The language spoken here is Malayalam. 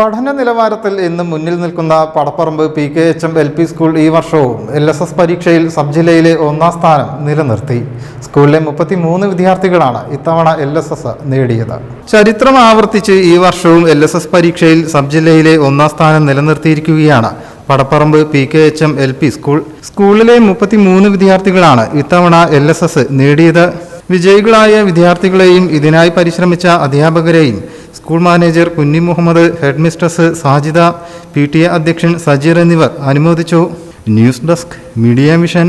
പഠന നിലവാരത്തിൽ ഇന്ന് മുന്നിൽ നിൽക്കുന്ന Padapparamba P K H M L P school ഈ വർഷവും എൽ എസ് എസ് പരീക്ഷയിൽ സബ് ജില്ലയിലെ ഒന്നാം സ്ഥാനം നിലനിർത്തി. സ്കൂളിലെ മുപ്പത്തിമൂന്ന് വിദ്യാർത്ഥികളാണ് ഇത്തവണ എൽ എസ് എസ് നേടിയത്. ചരിത്രം ആവർത്തിച്ച് ഈ വർഷവും എൽ എസ് എസ് പരീക്ഷയിൽ സബ് ജില്ലയിലെ ഒന്നാം സ്ഥാനം നിലനിർത്തിയിരിക്കുകയാണ് Padapparamba P K H M L P school. സ്കൂളിലെ മുപ്പത്തിമൂന്ന് വിദ്യാർത്ഥികളാണ് ഇത്തവണ എൽ എസ് എസ് നേടിയത്. വിജയികളായ വിദ്യാർത്ഥികളെയും ഇതിനായി പരിശ്രമിച്ച അധ്യാപകരെയും school manager Kunhi Muhammad head mistress Sajida P T A അധ്യക്ഷൻ സജീർ എന്നിവർ അനുമോദിച്ചു. News desk media mission.